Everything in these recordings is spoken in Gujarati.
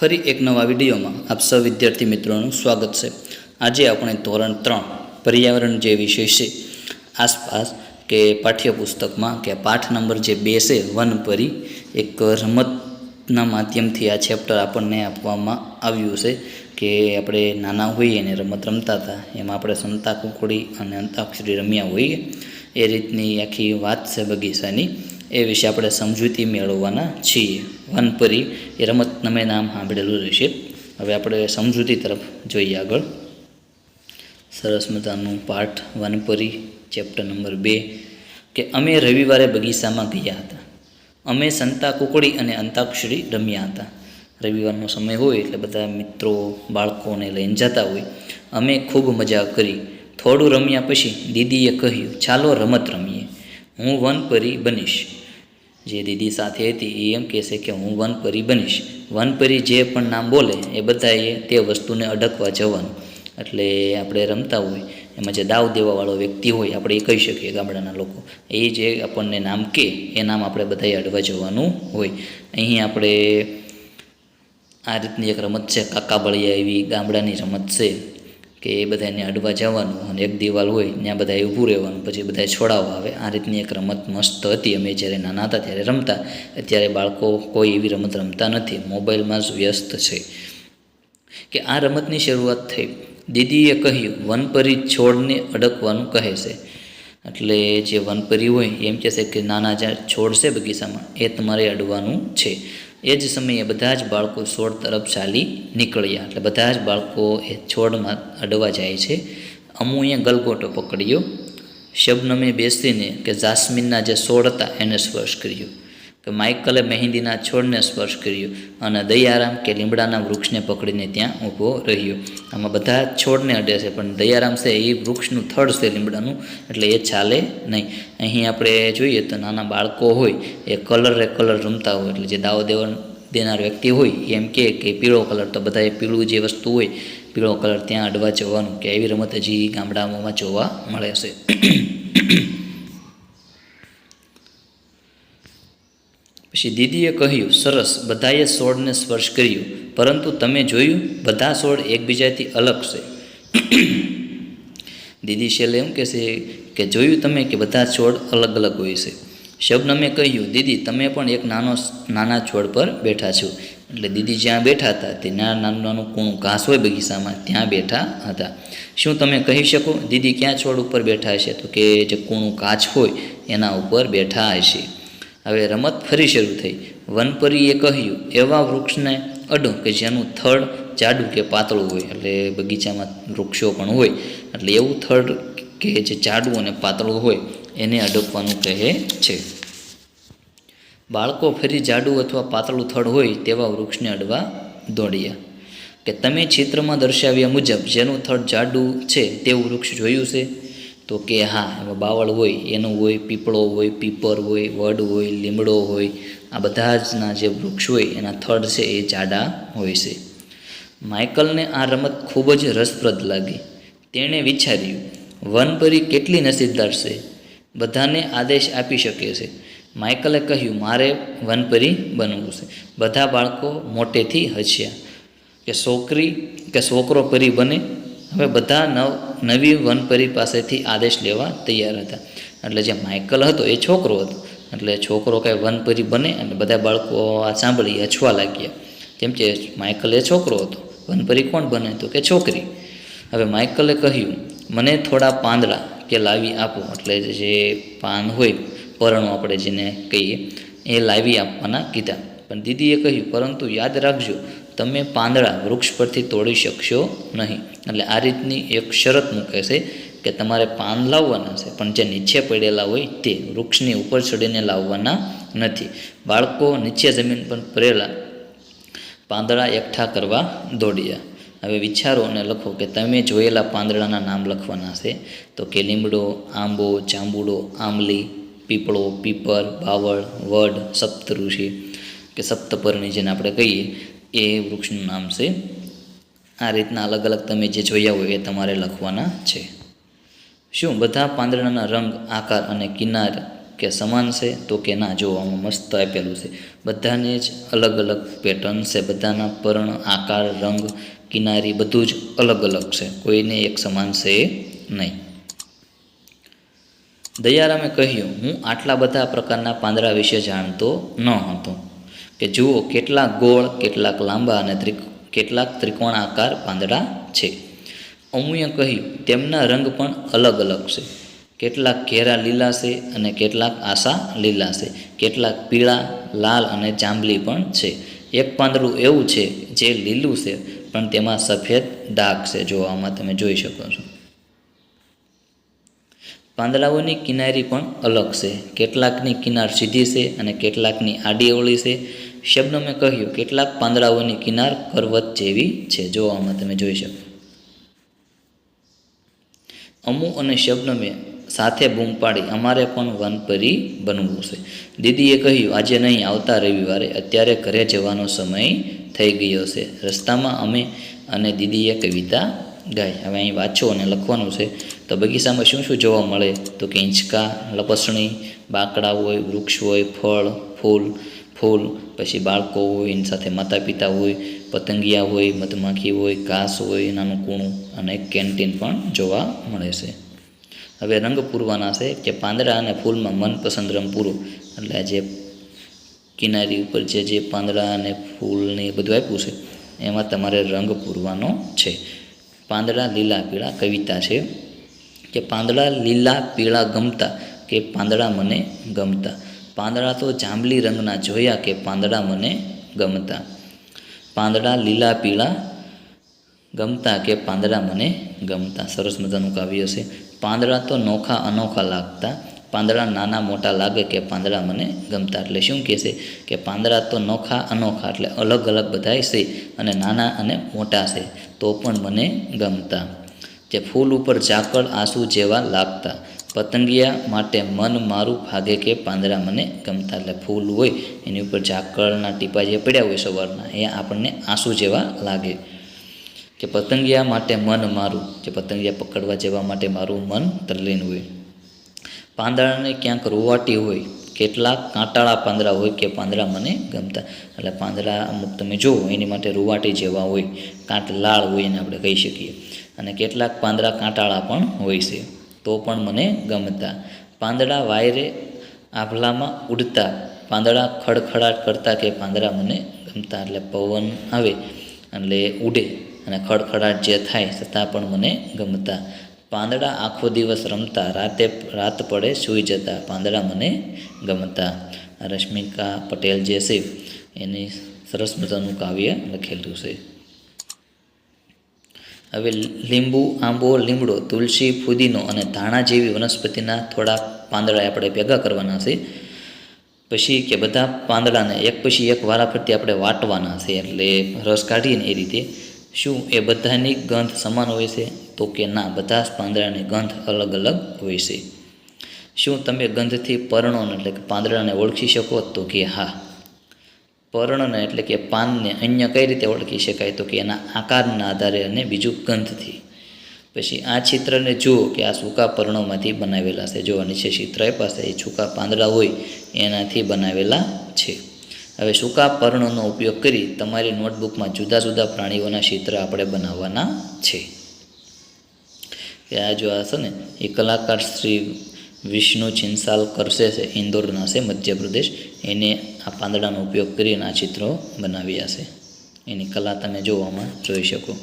ફરી એક નવા વિડીયોમાં આપ સૌ વિદ્યાર્થી મિત્રોનું સ્વાગત છે. આજે આપણે ધોરણ ત્રણ, પર્યાવરણ જે વિષય છે, આસપાસ કે પાઠ્યપુસ્તકમાં કે પાઠ નંબર જે બે છે, વન પરી એક રમતના માધ્યમથી આ ચેપ્ટર આપણને આપવામાં આવ્યું છે કે આપણે નાના હોઈએ અને રમત રમતા હતા, એમાં આપણે સંતા કુકડી અને અંતાક્ષરી રમ્યા હોઈએ. એ રીતની આખી વાત છે બગીચાની. એ વિશે આપણે સમજૂતી મેળવવાના છીએ. વનપરી એ રમત તમે નામ સાંભળેલું રહેશે. હવે આપણે સમજૂતી તરફ જોઈએ આગળ. સરસ મજાનું પાઠ, વનપરી ચેપ્ટર નંબર બે, કે અમે રવિવારે બગીચામાં ગયા હતા. અમે સંતા કુકડી અને અંતાક્ષરી રમ્યા હતા. રવિવારનો સમય હોય એટલે બધા મિત્રો, બાળકોને લઈને જતા હોય. અમે ખૂબ મજા કરી. થોડું રમ્યા પછી દીદીએ કહ્યું, ચાલો રમત રમીએ. હું વનપરી બનીશ. જે દીદી સાથે હતી, એ એમ કહેશે કે હું વનપરી બનીશ. વનપરી જે પણ નામ બોલે, એ બધાએ તે વસ્તુને અડકવા જવાનું. એટલે આપણે રમતા હોય, એમાં જે દાવ દેવાવાળો વ્યક્તિ હોય, આપણે એ કહી શકીએ ગામડાના લોકો. એ જે આપણને નામ કે, એ નામ આપણે બધાએ અડવા જવાનું હોય. અહીં આપણે આ રીતની એક રમત છે કાકા બળિયા એવી ગામડાની રમત છે. કે એ બધાને અડવા જવાનું અને એક દિવાલ હોય, ત્યાં બધાએ ઊભું રહેવાનું, પછી બધા છોડાવવા આવે. આ રીતની એક રમત મસ્ત હતી. અમે જ્યારે નાના હતા ત્યારે રમતા. અત્યારે બાળકો કોઈ એવી રમત રમતા નથી. મોબાઈલમાં જ વ્યસ્ત છે. કે આ રમતની શરૂઆત થઈ. દીદીએ કહ્યું, વનપરી છોડને અડકવાનું કહે છે એટલે જે વનપરી હોય, એમ કહેશે કે નાના જ્યાં છોડ છે બગીચામાં, એ તમારે અડવાનું છે. એ જ સમયે બધા જ બાળકો છોડ તરફ ચાલી નીકળ્યા. એટલે બધા જ બાળકો એ છોડમાં અડવા જાય છે. અમુએ ગલગોટો પકડ્યો. શબનમે બેસીને કે જાસ્મીનના જે છોડ હતા, એને સ્પર્શ કર્યો. કે માઇકલે મહેંદીના છોડને સ્પર્શ કર્યો અને દયારામ કે લીમડાના વૃક્ષને પકડીને ત્યાં ઊભો રહ્યો. આમાં બધા છોડને અડે છે, પણ દયારામ છે એ વૃક્ષનું થડ છે લીમડાનું, એટલે એ ચાલે નહીં. અહીં આપણે જોઈએ તો નાના બાળકો હોય, એ કલરે કલર રમતા હોય, એટલે જે દાવો દેવા દેનાર વ્યક્તિ હોય એમ કે પીળો કલર તો બધાએ પીળું જે વસ્તુ હોય, પીળો કલર ત્યાં અડવા જવાનું, કે એવી રમત હજી ગામડાઓમાં જોવા મળે છે. પછી દીદીએ કહ્યું, સરસ, બધાએ છોડને સ્પર્શ કર્યું, પરંતુ તમે જોયું, બધા છોડ એકબીજાથી અલગ છે. દીદી શેલે એમ કહેશે કે, જોયું તમે કે બધા છોડ અલગ અલગ હોય છે. શબનમે કહ્યું, દીદી, તમે પણ એક નાનો નાના છોડ પર બેઠા છો. એટલે દીદી જ્યાં બેઠા હતા, તે નાના નાનું નાનું કૂણું ઘાસ હોય બગીચામાં, ત્યાં બેઠા હતા. શું તમે કહી શકો? દીદી ક્યાં છોડ ઉપર બેઠા હશે? તો કે જે કૂણું કાચ હોય, એના ઉપર બેઠા હશે. હવે રમત ફરી શરૂ થઈ. વનપરીએ કહ્યું, એવા વૃક્ષને અડો કે જેનું થડ જાડું કે પાતળું હોય. એટલે બગીચામાં વૃક્ષો પણ હોય. એટલે એવું થડ કે જે જાડું અને પાતળું હોય, એને અડકવાનું કહે છે. બાળકો ફરી જાડું અથવા પાતળું થડ હોય તેવા વૃક્ષને અડવા દોડ્યા. કે તમે ચિત્રમાં દર્શાવ્યા મુજબ, જેનું થડ જાડું છે, તેવું વૃક્ષ જોયું છે? તો કે હા એમાં બાવળ હોય, એનું હોય, પીપળો હોય, પીપર હોય, વડ હોય, લીમડો હોય, આ બધા જના જે વૃક્ષ હોય, એના થડ છે, એ જાડા હોય છે. માઇકલને આ રમત ખૂબ જ રસપ્રદ લાગી. તેણે વિચાર્યું, વનપરી કેટલી નસીબદાર છે? બધાને આદેશ આપી શકે છે. માઇકલે કહ્યું, મારે વનપરી બનવું છે. બધા બાળકો મોટેથી હસ્યા કે, છોકરી કે છોકરો પરી બને? હવે બધા નવ નવી વનપરી પાસેથી આદેશ લેવા તૈયાર હતા. એટલે જે માઇકલ હતો, એ છોકરો હતો. એટલે છોકરો કાંઈ વનપરી બને અને બધા બાળકો આ સાંભળી અછવા લાગ્યા. કેમ કે માઇકલ એ છોકરો હતો. વનપરી કોણ બને તો કે છોકરી. હવે માઇકલે કહ્યું, મને થોડા પાંદડા કે લાવી આપો. એટલે જે પાન હોય, પરણો આપણે જેને કહીએ, એ લાવી આપવાના કીધા. પણ દીદીએ કહ્યું, પરંતુ યાદ રાખજો તમે પાંદડા વૃક્ષ પરથી તોડી શકશો નહીં. એટલે આ રીતની એક શરત મૂકે છે કે તમારે પાન લાવવાના છે, પણ જે નીચે પડેલા હોય તે વૃક્ષની ઉપર ચડીને લાવવાના નથી. બાળકો નીચે જમીન પર પડેલા પાંદડા એકઠા કરવા દોડ્યા. હવે વિચારો અને લખો કે તમે જોયેલા પાંદડાના નામ લખવાના છે. તો કે લીમડો, આંબો, જાંબુડો, આંબલી, પીપળો, પીપર, બાવળ, વડ, સપ્તઋષિ, કે સપ્તપર્ણી જેને આપણે કહીએ. એ વૃક્ષનું નામ છે. આ રીતના અલગ અલગ તમે જે જોયા હોય એ તમારે લખવાના છે. શું બધા પાંદડાના રંગ, આકાર અને કિનાર કે સમાન છે તો કે ના? જો, આમાં મસ્ત આપેલું છે. બધાને જ અલગ અલગ પેટર્ન છે. બધાના પર્ણ, આકાર, રંગ, કિનારી બધું જ અલગ અલગ છે. કોઈને એક સમાન છે નહીં. દયારામે કહ્યું, હું આટલા બધા પ્રકારના પાંદડા વિશે જાણતો ન હતો. કે જુઓ કેટલાક ગોળ, કેટલાક લાંબા અને કેટલાક ત્રિકોણાકાર પાંદડા છે. અમુએ કહ્યું, તેમના રંગ પણ અલગ અલગ છે. કેટલાક ઘેરા લીલા છે અને કેટલાક આશા લીલા છે. કેટલાક પીળા, લાલ અને જાંબલી પણ છે. એક પાંદડું એવું છે જે લીલું છે, પણ તેમાં સફેદ ડાઘ છે. જોવામાં તમે જોઈ શકો છો. પાંદડાઓની કિનારી પણ અલગ છે. કેટલાકની કિનાર સીધી છે અને કેટલાકની આડી અવળી છે. શબ્દમે કહ્યું, કેટલાક પાંદડાઓની કિનાર કરવત જેવી છે. જોવામાં તમે જોઈ શકો. અમુ અને શબ્દમે સાથે બૂમ પાડી, અમારે પણ વનપરી બનવું છે. દીદીએ કહ્યું, આજે નહીં, આવતા રવિવારે અત્યારે ઘરે જવાનો સમય થઈ ગયો છે. રસ્તામાં અમે અને દીદીએ કવિતા ગાય હવે અહીં વાંચો અને લખવાનું છે. તો બગીચામાં શું શું જોવા મળે? તો કે હિંચકા લપસણી, બાકડા હોય, વૃક્ષ હોય, ફળ, ફૂલ ફૂલ, પછી બાળકો હોય, એની સાથે માતા પિતા હોય, પતંગિયા હોય, મધમાખી હોય, ઘાસ હોય નાનું કૂણું અને કેન્ટીન પણ જોવા મળે છે. હવે રંગ પૂરવાના છે કે પાંદડા અને ફૂલમાં મનપસંદ રંગ પૂરો. એટલે જે કિનારી ઉપર જે જે પાંદડા અને ફૂલને એ બધું આપ્યું છે, એમાં તમારે રંગ પૂરવાનો છે. પાંદડા લીલા પીળા કવિતા છે કે પાંદડા લીલા પીળા ગમતા કે પાંદડા મને ગમતા. પાંદડા તો જાંબલી રંગના જોયા કે પાંદડા મને ગમતા. પાંદડા લીલા, પીળા ગમતા કે પાંદડા મને ગમતા. સરસ મજાનું કાવ્ય છે. પાંદડા તો નોખા, અનોખા લાગતા. પાંદડા નાના, મોટા લાગે કે પાંદડા મને ગમતા. એટલે શું કહે છે કે પાંદડા તો નોખા, અનોખા એટલે અલગ અલગ બધાય છે અને નાના અને મોટા છે. તો પણ મને ગમતા. જે ફૂલ ઉપર ઝાકળ આંસુ જેવા લાગતા. પતંગિયા માટે મન મારું ભાગે કે પાંદડા મને ગમતા. એટલે ફૂલ હોય, એની ઉપર ઝાકળના ટીપા જે પડ્યા હોય સવારના, એ આપણને આંસુ જેવા લાગે. કે પતંગિયા માટે મન મારું જે પતંગિયા પકડવા જેવા માટે મારું મન તલ્લીન હોય. પાંદડાને ક્યાંક રૂવાટી હોય, કેટલાક કાંટાળા પાંદડા હોય કે પાંદડા મને ગમતા. એટલે પાંદડા અમુક તમે જુઓ એની માટે રૂવાટી જેવા હોય, કાંટ લાળ હોય એને આપણે કહી શકીએ. અને કેટલાક પાંદડા કાંટાળા પણ હોય છે. તો પણ મને ગમતા. પાંદડા વાયરે આભલામાં ઉડતા. પાંદડા ખડખડાટ કરતા કે પાંદડા મને ગમતા. એટલે પવન આવે એટલે ઉડે અને ખડખડાટ જે થાય છતાં પણ મને ગમતા. પાંદડા આખો દિવસ રમતા. રાતે રાત પડે સૂઈ જતા. પાંદડા મને ગમતા. રશ્મિકા પટેલ જે છે, એની સરસ મજાનું કાવ્ય લખેલું છે. હવે લીંબુ, આંબો, લીમડો, તુલસી, ફુદીનો અને ધાણા જેવી વનસ્પતિના થોડા પાંદડા આપણે ભેગા કરવાના છે. પછી કે બધા પાંદડાને એક પછી એક વારાફરતી આપણે વાટવાના છે એટલે રસ કાઢીને એ રીતે શું એ બધાની ગંધ સમાન હોય છે તો કે ના, બધા જ પાંદડાની ગંધ અલગ અલગ હોય છે. શું તમે ગંધથી પર્ણોને એટલે કે પાંદડાને ઓળખી શકો તો કે હા પર્ણને એટલે કે પાનને અન્ય કઈ રીતે ઓળખી શકાય તો કે એના આકારના આધારે અને બીજું ગંધથી. પછી આ ચિત્રને જુઓ કે આ સૂકા પર્ણોમાંથી બનાવેલા છે. જો નીચે ચિત્ર પાસે એ સૂકા પાંદડા હોય, એનાથી બનાવેલા છે. હવે સૂકા પર્ણોનો ઉપયોગ કરી તમારી નોટબુકમાં જુદા જુદા પ્રાણીઓના ચિત્ર આપણે બનાવવાના છે. કે આ જો આ છે ને, એ કલાકાર શ્રી વિષ્ણુ ચિંસાલ કરશે છે, ઇન્દોરના છે, મધ્યપ્રદેશ. એને આ પાંદડાનો ઉપયોગ કરીને આ ચિત્રો બનાવ્યા છે. એની કલા તમે જોવામાં જોઈ શકો.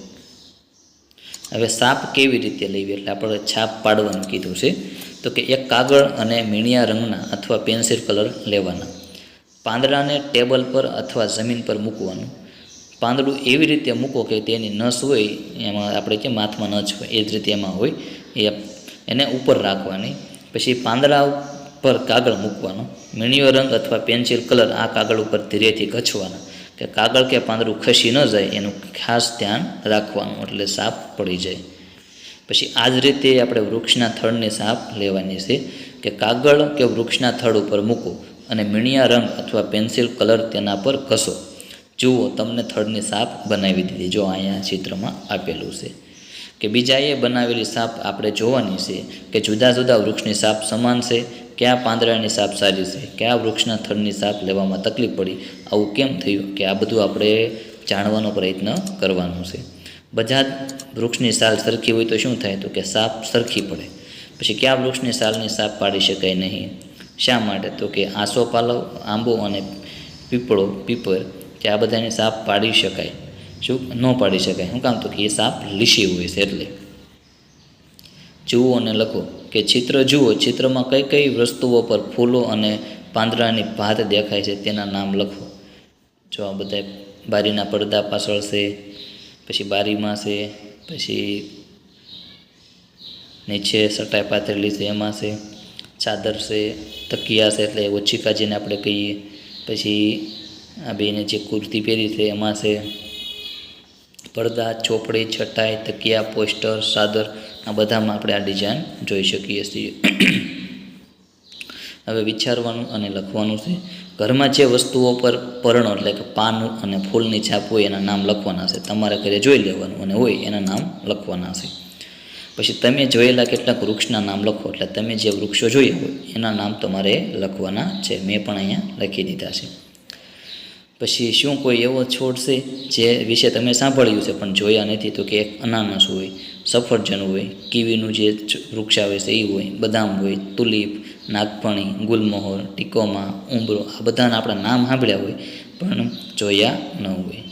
હવે સાપ કેવી રીતે લેવી? એટલે આપણે છાપ પાડવાનું કીધું છે. તો કે એક કાગળ અને મીણિયા રંગના અથવા પેન્સિલ કલર લેવાના. પાંદડાને ટેબલ પર અથવા જમીન પર મૂકવાનું. પાંદડું એવી રીતે મૂકો કે તેની નસ હોય, એમાં આપણે કે માથમાં નસ હોય, એ જ રીતે એમાં હોય. એ એને ઉપર રાખવાની. પછી પાંદડા પર કાગળ મૂકવાનો, મીણિયો રંગ અથવા પેન્સિલ કલર આ કાગળ ઉપર ધીરેથી ગછવાના કે કાગળ કે પાંદડું ખસી ન જાય, એનું ખાસ ધ્યાન રાખવાનું, એટલે સાફ પડી જાય. પછી આ જ રીતે આપણે વૃક્ષના થડની સાપ લેવાની છે કે કાગળ કે વૃક્ષના થડ ઉપર મૂકો અને મીણિયા રંગ અથવા પેન્સિલ કલર તેના પર ઘસો. જુઓ, તમને થડની સાપ બનાવી દીધી, જો અહીંયા ચિત્રમાં આપેલું છે. કે બીજાએ બનાવેલી સાપ આપણે જોવાની છે કે જુદા જુદા વૃક્ષની સાપ સમાન છે, કયા પાંદડાની સાપ સારી છે, કયા વૃક્ષના થડની સાપ લેવામાં તકલીફ પડી, આવું કેમ થયું કે આ બધું આપણે જાણવાનો પ્રયત્ન કરવાનો છે. બધા વૃક્ષની સાલ સરખી હોય તો શું થાય તો કે સાપ સરખી પડે. પછી કયા વૃક્ષની સાલની સાપ પાડી શકાય નહીં? શા માટે? તો કે આસો પાલવ આંબો અને પીપળો, પીપર, કે આ બધાની સાપ પાડી શકાય. શું ન પાડી શકાય શું કામ તો કે એ સાપ લીસી હોય છે એટલે. જુઓ અને લખો કે ચિત્ર જુઓ. ચિત્રમાં કઈ કઈ વસ્તુઓ પર ફૂલો અને પાંદડાની ભાત દેખાય છે તેના નામ લખો. જો આ બધા બારીના પડદા પાછળ છે, પછી બારીમાં છે, પછી નીચે સટાઈ પાથરેલી છે, એમાં છે, ચાદર છે, તકિયા છે એટલે ઓછી કાજીને આપણે કહીએ. પછી આ બેને જે કુર્તી પહેરી છે એમાં છે પડદા, ચોપડી, છટાઈ, તકિયા, પોસ્ટર સાદર આ બધામાં આપણે આ ડિઝાઇન જોઈ શકીએ છીએ. હવે વિચારવાનું અને લખવાનું છે. ઘરમાં જે વસ્તુઓ પર પર્ણો એટલે કે પાન અને ફૂલની છાપ હોય એના નામ લખવાના છે. તમારે ઘરે જોઈ લેવાનું અને હોય એના નામ લખવાના છે. પછી તમે જોયેલા કેટલાક વૃક્ષના નામ લખો એટલે તમે જે વૃક્ષો જોયા હોય એના નામ તમારે લખવાના છે. મેં પણ અહીંયા લખી દીધા છે. પછી શું કોઈ એવો છોડ છે જે વિશે તમે સાંભળ્યું છે પણ જોયા નથી તો કે એક અનાનસ હોય, સફરજન હોય, કીવીનું જે વૃક્ષ આવે છે એ હોય, બદામ હોય, તુલીપ, નાગફણી, ગુલમોહર, ટીકોમા, ઉંબરો, આ બધાના આપણા નામ સાંભળ્યા હોય પણ જોયા ન હોય.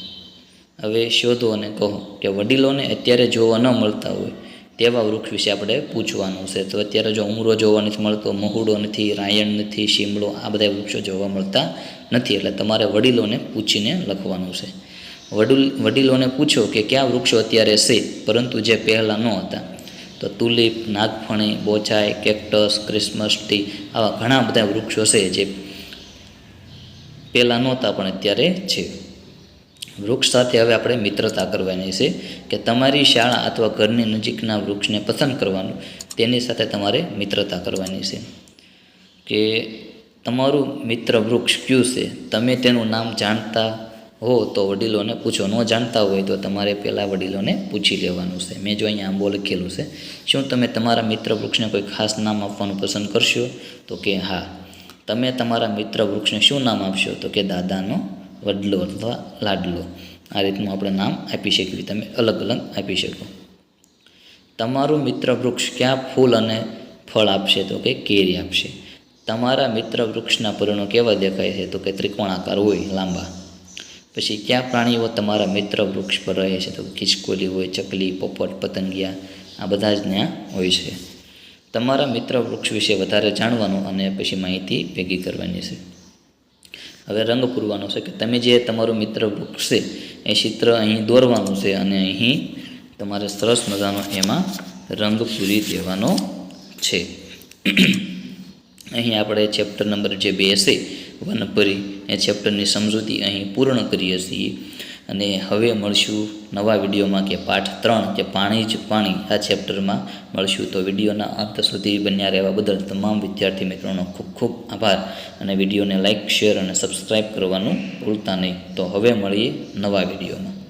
હવે શોધો અને કહો કે વડીલોને અત્યારે જોવા ન મળતા હોય તેવા વૃક્ષ વિશે આપણે પૂછવાનું છે. તો અત્યારે જો ઉમરો જોવા નથી મળતો, મહુડો નથી, રાયણ નથી શિમળો આ બધા વૃક્ષો જોવા મળતા નથી. એટલે તમારે વડીલોને પૂછીને લખવાનું છે. વડીલ, વડીલોને પૂછો કે કયા વૃક્ષો અત્યારે છે, પરંતુ જે પહેલાં ન હતા. તો તુલીપ, નાગફણી, બોચાઈ, કેક્ટસ, ક્રિસમસ ટ્રી આવા ઘણા બધા વૃક્ષો છે જે પહેલાં નહોતા પણ અત્યારે છે. વૃક્ષ સાથે હવે આપણે મિત્રતા કરવાની છે કે તમારી શાળા અથવા ઘરની નજીકના વૃક્ષને પસંદ કરવાનું, તેની સાથે તમારે મિત્રતા કરવાની છે. કે તમારું મિત્ર વૃક્ષ કયું છે, તમે તેનું નામ જાણતા હો તો વડીલોને પૂછો, ન જાણતા હોય તો તમારે પહેલાં વડીલોને પૂછી લેવાનું છે. મેં જો અહીંયા આંબો લખેલું છે, શું તમે તમારા મિત્ર વૃક્ષને કોઈ ખાસ નામ આપવાનું પસંદ કરશો? તો કે હા. તમે તમારા મિત્ર વૃક્ષને શું નામ આપશો? તો કે દાદાનો વડલો અથવા લાડલો. આ રીતનું આપણે નામ આપી શકીએ. તમે અલગ અલગ આપી શકો. તમારું મિત્ર વૃક્ષ ક્યાં ફૂલ અને ફળ આપશે તો કે કેરી આપશે? તમારા મિત્ર વૃક્ષના પર્ણો કેવા દેખાય છે? તો કે ત્રિકોણાકાર હોય, લાંબા. પછી કયા પ્રાણીઓ તમારા મિત્ર વૃક્ષ પર રહે છે? તો ખિસકોલી હોય, ચકલી, પોપટ, પતંગિયા, આ બધા જ ત્યાં હોય છે. તમારા મિત્ર વૃક્ષ વિશે વધારે જાણવાનું અને પછી માહિતી ભેગી કરવાની છે. હવે રંગ પૂરવાનો છે કે તમે જે તમારું મિત્ર છે એ ચિત્ર અહીં દોરવાનું છે અને અહીં તમારે સરસ મજાનો એમાં રંગ પૂરી દેવાનો છે. અહીં આપણે ચેપ્ટર નંબર જે બે છે વનપરી, એ ચેપ્ટરની સમજૂતી અહીં પૂર્ણ કરીએ છીએ. અને હવે મળશું નવા વિડીયોમાં કે પાઠ ત્રણ કે પાણી જ પાણી આ ચેપ્ટરમાં મળશું. તો વિડીયોના અંત સુધી બન્યા રહેવા બદલ તમામ વિદ્યાર્થી મિત્રોનો ખૂબ ખૂબ આભાર અને વિડીયોને લાઇક શેર અને સબસ્ક્રાઈબ કરવાનું ભૂલતા નહીં. તો હવે મળીએ નવા વિડીયોમાં.